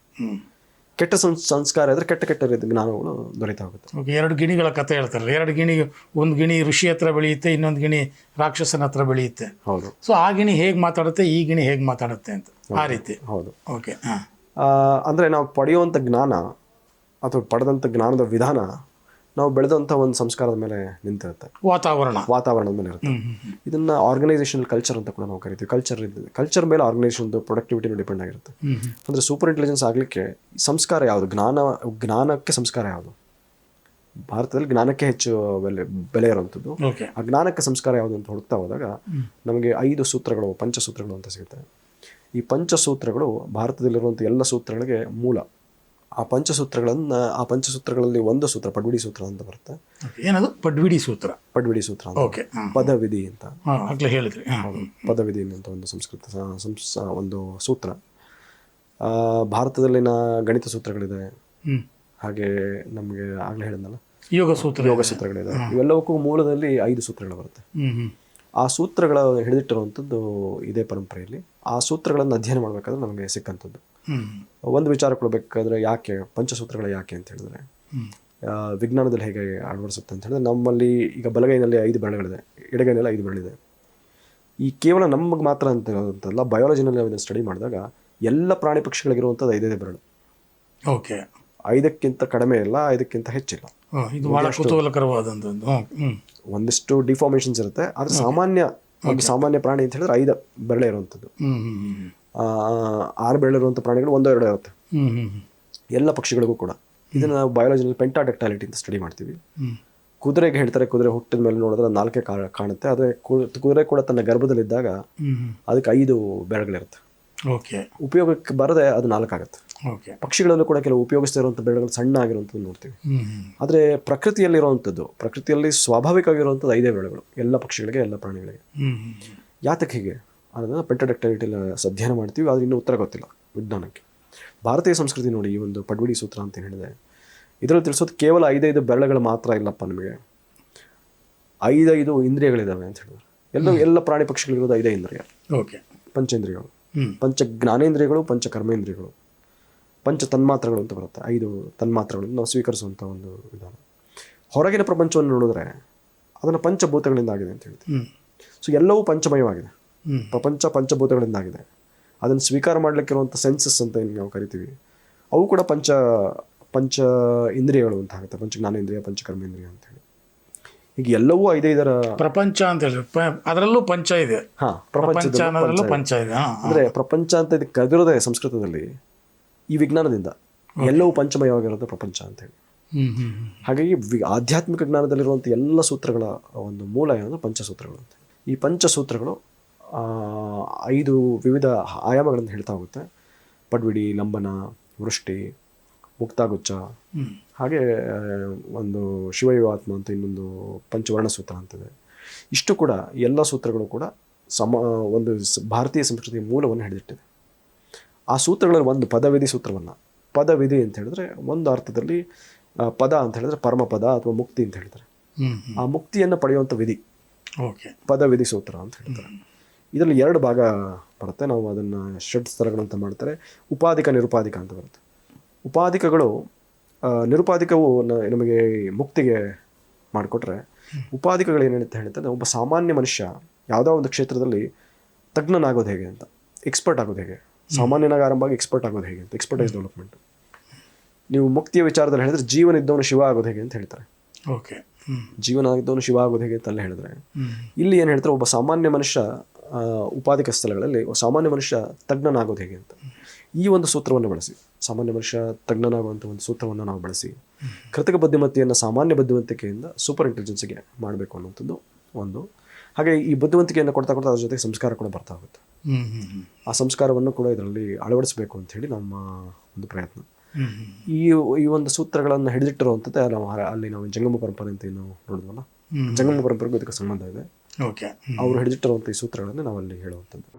ಕೆಟ್ಟ ಸಂಸ್ಕಾರ ಆದರೆ ಕೆಟ್ಟ ಕೆಟ್ಟ ರೀತಿ ಜ್ಞಾನಗಳು ದೊರೀತಾ ಹೋಗುತ್ತೆ. ಓಕೆ ಎರಡು ಗಿಣಿಗಳ ಕಥೆ ಹೇಳ್ತಾರಲ್ಲ. ಎರಡು ಗಿಣಿ ಒಂದು ಗಿಣಿ ಋಷಿ ಹತ್ರ ಬೆಳೆಯುತ್ತೆ ಇನ್ನೊಂದು ಗಿಣಿ ರಾಕ್ಷಸನ ಹತ್ರ ಬೆಳೆಯುತ್ತೆ. ಹೌದು. ಸೊ ಆ ಗಿಣಿ ಹೇಗೆ ಮಾತಾಡುತ್ತೆ ಈ ಗಿಣಿ ಹೇಗೆ ಮಾತಾಡುತ್ತೆ ಅಂತ. ಆ ರೀತಿ. ಹೌದು. ಓಕೆ ಹಾಂ. ಅಂದ್ರೆ ನಾವು ಪಡೆಯುವಂಥ ಜ್ಞಾನ ಅಥವಾ ಪಡೆದಂಥ ಜ್ಞಾನದ ವಿಧಾನ ನಾವು ಬೆಳೆದಂಥ ಒಂದು ಸಂಸ್ಕಾರದ ಮೇಲೆ ನಿಂತಿರುತ್ತೆ. ವಾತಾವರಣ. ವಾತಾವರಣದ ಮೇಲೆ ಇರುತ್ತೆ. ಇದನ್ನು ಆರ್ಗನೈಸೇಷನಲ್ ಕಲ್ಚರ್ ಅಂತ ಕೂಡ ನಾವು ಕರಿತೀವಿ. ಕಲ್ಚರ್ ಕಲ್ಚರ್ ಮೇಲೆ ಆರ್ಗನೈಸೇಷನ್ದು ಪ್ರೊಡಕ್ಟಿವಿಟಿನೂ ಡಿಪೆಂಡ್ ಆಗಿರುತ್ತೆ. ಅಂದರೆ ಸೂಪರ್ ಇಂಟೆಲಿಜೆನ್ಸ್ ಆಗಲಿಕ್ಕೆ ಸಂಸ್ಕಾರ ಯಾವುದು? ಜ್ಞಾನ ಜ್ಞಾನಕ್ಕೆ ಸಂಸ್ಕಾರ ಯಾವುದು? ಭಾರತದಲ್ಲಿ ಜ್ಞಾನಕ್ಕೆ ಹೆಚ್ಚು ಬೆಲೆ ಬೆಲೆ ಇರುವಂಥದ್ದು. ಆ ಜ್ಞಾನಕ್ಕೆ ಸಂಸ್ಕಾರ ಯಾವುದು ಅಂತ ಹುಡುಕ್ತಾ ಹೋದಾಗ ನಮಗೆ ಐದು ಸೂತ್ರಗಳು ಪಂಚಸೂತ್ರಗಳು ಅಂತ ಸಿಗುತ್ತೆ. ಈ ಪಂಚಸೂತ್ರಗಳು ಭಾರತದಲ್ಲಿರುವಂಥ ಎಲ್ಲ ಸೂತ್ರಗಳಿಗೆ ಮೂಲ. ಆ ಪಂಚಸೂತ್ರಗಳನ್ನು ಆ ಪಂಚಸೂತ್ರಗಳಲ್ಲಿ ಒಂದು ಸೂತ್ರ ಪಡ್ವಿಡಿ ಸೂತ್ರ ಅಂತ ಬರುತ್ತೆ. ಏನದು? ಪಡ್ವಿಡಿ ಸೂತ್ರ. ಪಡ್ವಿಡಿ ಸೂತ್ರ ಅಂತ. ಓಕೆ ಪದವಿಧಿ ಅಂತ. ಹೇಳಿದ್ರೆ ಪದವಿಧಿ ಅಂತ ಒಂದು ಸಂಸ್ಕೃತ ಸಂಸ್ ಒಂದು ಸೂತ್ರ. ಆ, ಭಾರತದಲ್ಲಿನ ಗಣಿತ ಸೂತ್ರಗಳಿದೆ. ಹಾಗೆ ನಮಗೆ ಆಗಲೇ ಹೇಳಿದ್ನಲ್ಲ. ಯೋಗ ಸೂತ್ರ. ಯೋಗ ಸೂತ್ರಗಳಿದೆ. ಇವೆಲ್ಲವಕ್ಕೂ ಮೂಲದಲ್ಲಿ ಐದು ಸೂತ್ರಗಳು ಬರುತ್ತೆ. ಆ ಸೂತ್ರಗಳ ಹಿಡಿದಿಟ್ಟಿರುವಂಥದ್ದು ಇದೇ ಪರಂಪರೆಯಲ್ಲಿ. ಆ ಸೂತ್ರಗಳನ್ನು ಅಧ್ಯಯನ ಮಾಡಬೇಕಾದ್ರೆ ನಮಗೆ ಸಿಕ್ಕಂಥದ್ದು. ಒಂದು ವಿಚಾರ ಕೊಡಬೇಕಾದ್ರೆ ಯಾಕೆ ಪಂಚಸೂತ್ರಗಳು ಯಾಕೆ ಅಂತ ಹೇಳಿದ್ರೆ ವಿಜ್ಞಾನದಲ್ಲಿ ಹೇಗೆ ಅಳವಡಿಸುತ್ತೆ ಅಂತ ಹೇಳಿದ್ರೆ ನಮ್ಮಲ್ಲಿ ಈಗ ಬಲಗೈನಲ್ಲಿ ಐದು ಬೆರಳುಗಳಿದೆ ಎಡಗೈನಲ್ಲಿ ಐದು ಬೆರಳಿದೆ. ಈ ಕೇವಲ ನಮಗೆ ಮಾತ್ರ ಅಂತ ಅಂತಲ್ಲ ಬಯಾಲಜಿನಲ್ಲಿ ನಾವು ಸ್ಟಡಿ ಮಾಡಿದಾಗ ಎಲ್ಲ ಪ್ರಾಣಿ ಪಕ್ಷಿಗಳಿಗಿರುವಂಥದ್ದು ಐದೈದೇ ಬೆರಳು. ಓಕೆ. ಐದಕ್ಕಿಂತ ಕಡಿಮೆ ಇಲ್ಲ ಐದಕ್ಕಿಂತ ಹೆಚ್ಚಿಲ್ಲ. ಇದು ಬಹಳ ಕುತೂಹಲಕರವಾದಂಥದ್ದು. ಒಂದಿಷ್ಟು ಡಿಫಾರ್ಮೇಷನ್ಸ್ ಇರುತ್ತೆ. ಆದರೆ ಸಾಮಾನ್ಯ ಒಂದು ಸಾಮಾನ್ಯ ಪ್ರಾಣಿ ಅಂತ ಹೇಳಿದ್ರೆ ಐದು ಬೆರಳೆ ಇರುವಂಥದ್ದು. ಆರು ಬೆರಳೆ ಇರುವಂಥ ಪ್ರಾಣಿಗಳು ಒಂದೋ ಎರಡೋ ಇರುತ್ತೆ. ಎಲ್ಲ ಪಕ್ಷಿಗಳಿಗೂ ಕೂಡ. ಇದನ್ನು ನಾವು ಬಯಾಲಜಿನಲ್ಲಿ ಪೆಂಟಾಡೆಕ್ಟಾಲಿಟಿ ಅಂತ ಸ್ಟಡಿ ಮಾಡ್ತೀವಿ. ಕುದುರೆಗೆ ಹೇಳ್ತಾರೆ ಕುದುರೆ ಹುಟ್ಟಿದ ಮೇಲೆ ನೋಡಿದ್ರೆ ನಾಲ್ಕೇ ಕಾಣುತ್ತೆ. ಆದರೆ ಕುದುರೆ ಕೂಡ ತನ್ನ ಗರ್ಭದಲ್ಲಿದ್ದಾಗ ಅದಕ್ಕೆ ಐದು ಬೆರಗಳಿರುತ್ತೆ ಓಕೆ ಉಪಯೋಗಕ್ಕೆ ಬರದೆ ಅದು ನಾಲ್ಕಾಗುತ್ತೆ. ಓಕೆ ಪಕ್ಷಿಗಳಲ್ಲೂ ಕೂಡ ಕೆಲವು ಉಪಯೋಗಿಸ್ತಾ ಇರುವಂಥ ಬೆಳೆಗಳು ಸಣ್ಣ ಆಗಿರುವಂಥದ್ದು ನೋಡ್ತೀವಿ ಆದ್ರೆ ಪ್ರಕೃತಿಯಲ್ಲಿರುವಂಥದ್ದು ಪ್ರಕೃತಿಯಲ್ಲಿ ಸ್ವಾಭಾವಿಕವಾಗಿರುವಂಥದ್ದು ಐದೇ ಬೆಳೆಗಳು. ಎಲ್ಲ ಪಕ್ಷಿಗಳಿಗೆ ಎಲ್ಲ ಪ್ರಾಣಿಗಳಿಗೆ. ಯಾತಕ್ಕೆ ಹೀಗೆ? ಅದನ್ನು ಪೆಂಟಡೆಕ್ಟಾಲಿಟಿಯಲ್ಲಿ ಅಧ್ಯಯನ ಮಾಡ್ತೀವಿ ಆದ್ರೆ ಇನ್ನೂ ಉತ್ತರ ಗೊತ್ತಿಲ್ಲ ವಿಜ್ಞಾನಕ್ಕೆ. ಭಾರತೀಯ ಸಂಸ್ಕೃತಿ ನೋಡಿ ಈ ಒಂದು ಪಡ್ವಿಡಿ ಸೂತ್ರ ಅಂತ ಹೇಳಿದೆ. ಇದರಲ್ಲಿ ತಿಳಿಸೋದು ಕೇವಲ ಐದೈದು ಬೆರಳುಗಳು ಮಾತ್ರ ಇಲ್ಲಪ್ಪ ನಮಗೆ. ಐದೈದು ಇಂದ್ರಿಯಗಳಿದ್ದಾವೆ ಅಂತ ಹೇಳಿದ್ರು. ಎಲ್ಲ ಎಲ್ಲ ಪ್ರಾಣಿ ಪಕ್ಷಿಗಳಿರೋದು ಐದೇ ಇಂದ್ರಿಯ. ಓಕೆ ಪಂಚೇಂದ್ರಿಯಗಳು. ಪಂಚ ಜ್ಞಾನೇಂದ್ರಿಯಗಳು ಪಂಚ ಕರ್ಮೇಂದ್ರಿಯಗಳು ಪಂಚ ತನ್ಮಾತ್ರಗಳು ಅಂತ ಬರುತ್ತೆ. ಐದು ತನ್ಮಾತ್ರಗಳನ್ನು ನಾವು ಸ್ವೀಕರಿಸುವಂಥ ಒಂದು ವಿಧಾನ. ಹೊರಗಿನ ಪ್ರಪಂಚವನ್ನು ನೋಡಿದ್ರೆ ಅದನ್ನು ಪಂಚಭೂತಗಳಿಂದ ಆಗಿದೆ ಅಂತ ಹೇಳ್ತೀವಿ. ಸೊ ಎಲ್ಲವೂ ಪಂಚಮಯವಾಗಿದೆ. ಪ್ರಪಂಚ ಪಂಚಭೂತಗಳಿಂದ ಆಗಿದೆ. ಅದನ್ನು ಸ್ವೀಕಾರ ಮಾಡಲಿಕ್ಕಿರುವಂಥ ಸೆನ್ಸಸ್ ಅಂತ ಏನು ನಾವು ಕರಿತೀವಿ. ಅವು ಕೂಡ ಪಂಚ ಪಂಚ ಇಂದ್ರಿಯಗಳು ಅಂತ ಆಗುತ್ತೆ. ಪಂಚ ಜ್ಞಾನೇಂದ್ರಿಯ ಪಂಚಕರ್ಮೇಂದ್ರಿಯ ಅಂತ ಹೇಳಿ. ಈಗ ಎಲ್ಲವೂ ಐದೈದರ ಪ್ರಪಂಚ ಅಂತ ಹೇಳಿ ಅದರಲ್ಲೂ ಪಂಚ ಇದೆ. ಹಾ ಪ್ರಪಂಚ ಅನ್ನೋದ್ರಲ್ಲೂ ಪಂಚ ಇದೆ ಹಾಂ ಅಂದ್ರೆ ಪ್ರಪಂಚ ಅಂತ ಇದಕ್ಕೆ ಕರೆದಿರೋದೇ ಸಂಸ್ಕೃತದಲ್ಲಿ ಈ ವಿಜ್ಞಾನದಿಂದ. ಎಲ್ಲವೂ ಪಂಚಮಯವಾಗಿರೋದು ಪ್ರಪಂಚ ಅಂತ ಹೇಳಿ. ಹ್ಮ್ ಹ್ಮ್ ಹ್ಮ್. ಹಾಗಾಗಿ ವಿ ಆಧ್ಯಾತ್ಮಿಕ ಜ್ಞಾನದಲ್ಲಿರುವಂಥ ಎಲ್ಲ ಸೂತ್ರಗಳ ಒಂದು ಮೂಲ ಏನಂದ್ರೆ ಪಂಚಸೂತ್ರಗಳು ಅಂತ ಈ ಪಂಚಸೂತ್ರಗಳು ಆ, ಐದು ವಿವಿಧ ಆಯಾಮಗಳನ್ನು ಹೇಳ್ತಾ ಹೋಗುತ್ತೆ. ಪಡ್ವಿಡಿ ಲಂಬನ ವೃಷ್ಟಿ ಮುಕ್ತಾಗುಚ್ಚ. ಹಾಗೆ ಒಂದು ಶಿವಯುವಾತ್ಮ ಅಂತ ಇನ್ನೊಂದು ಪಂಚವರ್ಣ ಸೂತ್ರ ಅಂತಿದೆ. ಇಷ್ಟು ಕೂಡ ಎಲ್ಲ ಸೂತ್ರಗಳು ಕೂಡ ಸಮ ಒಂದು ಭಾರತೀಯ ಸಂಸ್ಕೃತಿಯ ಮೂಲವನ್ನು ಹಿಡಿದಿಟ್ಟಿದೆ. ಆ ಸೂತ್ರಗಳಲ್ಲಿ ಒಂದು ಪದವಿಧಿ ಸೂತ್ರವನ್ನು. ಪದವಿಧಿ ಅಂತ ಹೇಳಿದ್ರೆ ಒಂದು ಅರ್ಥದಲ್ಲಿ ಪದ ಅಂತ ಹೇಳಿದ್ರೆ ಪರಮ ಪದ ಅಥವಾ ಮುಕ್ತಿ ಅಂತ ಹೇಳ್ತಾರೆ ಆ ಮುಕ್ತಿಯನ್ನು ಪಡೆಯುವಂಥ ವಿಧಿ. ಓಕೆ. ಪದವಿಧಿ ಸೂತ್ರ ಅಂತ ಹೇಳ್ತಾರೆ. ಇದರಲ್ಲಿ ಎರಡು ಭಾಗ ಬರುತ್ತೆ. ನಾವು ಅದನ್ನು ಷಡ್ ಸ್ತರಗಳಂತ ಮಾಡ್ತಾರೆ. ಉಪಾಧಿಕ ನಿರುಪಾಧಿಕ ಅಂತ ಬರುತ್ತೆ. ಉಪಾಧಿಕಗಳು ನಿರುಪಾಧಿಕವು ನಮಗೆ ಮುಕ್ತಿಗೆ ಮಾಡಿಕೊಟ್ರೆ ಉಪಾಧಿಕಗಳು ಏನೇನಂತ ಹೇಳ್ತಾರೆ ಒಬ್ಬ ಸಾಮಾನ್ಯ ಮನುಷ್ಯ ಯಾವುದೋ ಒಂದು ಕ್ಷೇತ್ರದಲ್ಲಿ ತಜ್ಞನಾಗೋದು ಹೇಗೆ ಅಂತ ಎಕ್ಸ್ಪರ್ಟ್ ಆಗೋದು ಹೇಗೆ? ಸಾಮಾನ್ಯನಾಗಿ ಆರಂಭ ಆಗಿ ಎಕ್ಸ್ಪರ್ಟ್ ಆಗೋದು ಹೇಗೆ ಅಂತ ಎಕ್ಸ್ಪರ್ಟೈಸ್ ಡೆವಲಪ್ಮೆಂಟ್ ನೀವು ಮುಕ್ತಿಯ ವಿಚಾರದಲ್ಲಿ ಹೇಳಿದ್ರೆ ಜೀವನ ಇದ್ದವನು ಶಿವ ಆಗೋದು ಹೇಗೆ ಅಂತ ಹೇಳ್ತಾರೆ. ಓಕೆ. ಜೀವನ ಆಗಿದ್ದವನು ಶಿವ ಆಗೋದು ಹೇಗೆ ಅಂತ ಅಲ್ಲಿ ಹೇಳಿದ್ರೆ ಇಲ್ಲಿ ಏನು ಹೇಳ್ತಾರೆ ಒಬ್ಬ ಸಾಮಾನ್ಯ ಮನುಷ್ಯ ಉಪಾಧಿಕ ಸ್ಥಳಗಳಲ್ಲಿ ಒಬ್ಬ ಸಾಮಾನ್ಯ ಮನುಷ್ಯ ತಜ್ಞನಾಗೋದು ಹೇಗೆ ಅಂತ. ಈ ಒಂದು ಸೂತ್ರವನ್ನು ಬಳಸಿ. ಸಾಮಾನ್ಯ ಮನುಷ್ಯ ತಜ್ಞನಾಗುವಂಥ ಒಂದು ಸೂತ್ರವನ್ನು ನಾವು ಬಳಸಿ ಕೃತಕ ಬುದ್ಧಿಮತ್ತೆಯನ್ನು ಸಾಮಾನ್ಯ ಬುದ್ಧಿವಂತಿಕೆಯಿಂದ ಸೂಪರ್ ಇಂಟೆಲಿಜೆನ್ಸ್ಗೆ ಮಾಡಬೇಕು ಅನ್ನುವಂಥದ್ದು ಒಂದು. ಹಾಗೆ ಈ ಬುದ್ಧಿವಂತಿಕೆಯನ್ನು ಕೊಡ್ತಾ ಕೊಡ್ತಾ ಅದ್ರ ಜೊತೆಗೆ ಸಂಸ್ಕಾರ ಕೂಡ ಬರ್ತಾ ಹೋಗುತ್ತೆ. ಆ ಸಂಸ್ಕಾರವನ್ನು ಕೂಡ ಇದರಲ್ಲಿ ಅಳವಡಿಸಬೇಕು ಅಂತ ಹೇಳಿ ನಮ್ಮ ಒಂದು ಪ್ರಯತ್ನ. ಈ ಈ ಒಂದು ಸೂತ್ರಗಳನ್ನು ಹಿಡಿದಿಟ್ಟಿರುವಂಥದ್ದೇ ನಾವು ಅಲ್ಲಿ ನಾವು ಜಂಗಮ ಪರಂಪರೆ ಅಂತ ಏನು ನೋಡಿದ್ವಲ್ಲ? ಜಂಗಮ ಪರಂಪರೆಗೂ ಇದಕ್ಕೆ ಸಂಬಂಧ ಇದೆ. ಅವರು ಹಿಡಿದಿಟ್ಟಿರುವಂಥ ಈ ಸೂತ್ರಗಳನ್ನು ನಾವಲ್ಲಿ ಹೇಳುವಂಥದ್ದು.